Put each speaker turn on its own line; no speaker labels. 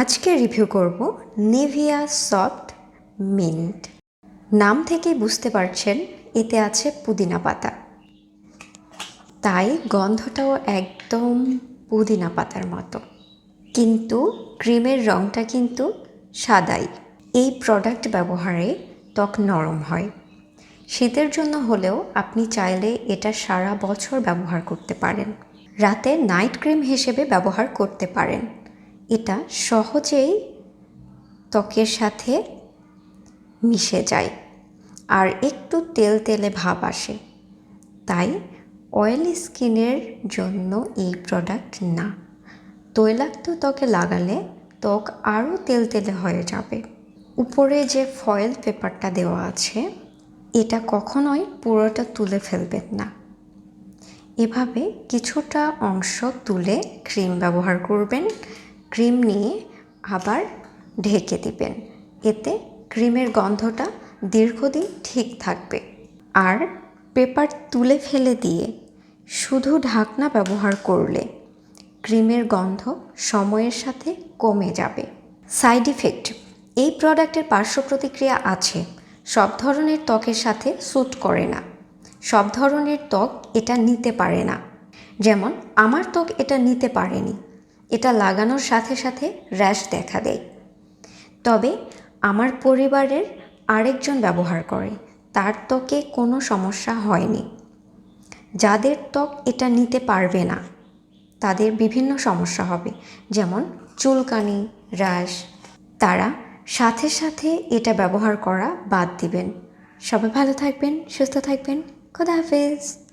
আজকে রিভিউ করব Nivea soft mint নাম থেকেই বুঝতে পারছেন, এতে আছে পুদিনা পাতা। তাই গন্ধটাও একদম পুদিনা পাতার মতো। কিন্তু ক্রিমের রঙটা কিন্তু সাদাই। এই প্রোডাক্ট ব্যবহারে ত্বক নরম হয়। শীতের জন্য হলেও আপনি চাইলে এটা সারা বছর ব্যবহার করতে পারেন। রাতে নাইট ক্রিম হিসেবে ব্যবহার করতে পারেন। এটা সহজেই ত্বকের সাথে মিশে যায়। আর একটু তেল তেলে ভাব আসে। তাই অয়েলি স্কিনের জন্য এই প্রোডাক্ট না। তৈলাক্ত ত্বকে লাগালে ত্বক আরও তেল তেলে হয়ে যাবে। উপরে যে ফয়েল পেপারটা দেওয়া আছে, এটা কখনোই পুরোটা তুলে ফেলবেন না। এভাবে কিছুটা অংশ তুলে ক্রিম ব্যবহার করবেন। ক্রিম নিয়ে আবার ঢেকে দিবেন। এতে ক্রিমের গন্ধটা দীর্ঘদিন ঠিক থাকবে। আর পেপার তুলে ফেলে দিয়ে শুধু ঢাকনা ব্যবহার করলে ক্রিমের গন্ধ সময়ের সাথে কমে যাবে। সাইড ইফেক্ট, এই প্রোডাক্টের পার্শ্ব প্রতিক্রিয়া আছে। সব ধরনের ত্বকের সাথে স্যুট করে না। সব ধরনের ত্বক এটা নিতে পারে না। যেমন, আমার ত্বক এটা নিতে পারেনি। এটা লাগানোর সাথে সাথে র্যাশ দেখা দেয়। তবে আমার পরিবারের আরেকজন ব্যবহার করে, তার ত্বকে কোনো সমস্যা হয়নি। যাদের ত্বক এটা নিতে পারবে না, তাদের বিভিন্ন সমস্যা হবে, যেমন চুলকানি র্যাশ তারা সাথে সাথে এটা ব্যবহার করা বাদ দিবেন। সবাই ভালো থাকবেন, সুস্থ থাকবেন। খোদা হাফেজ।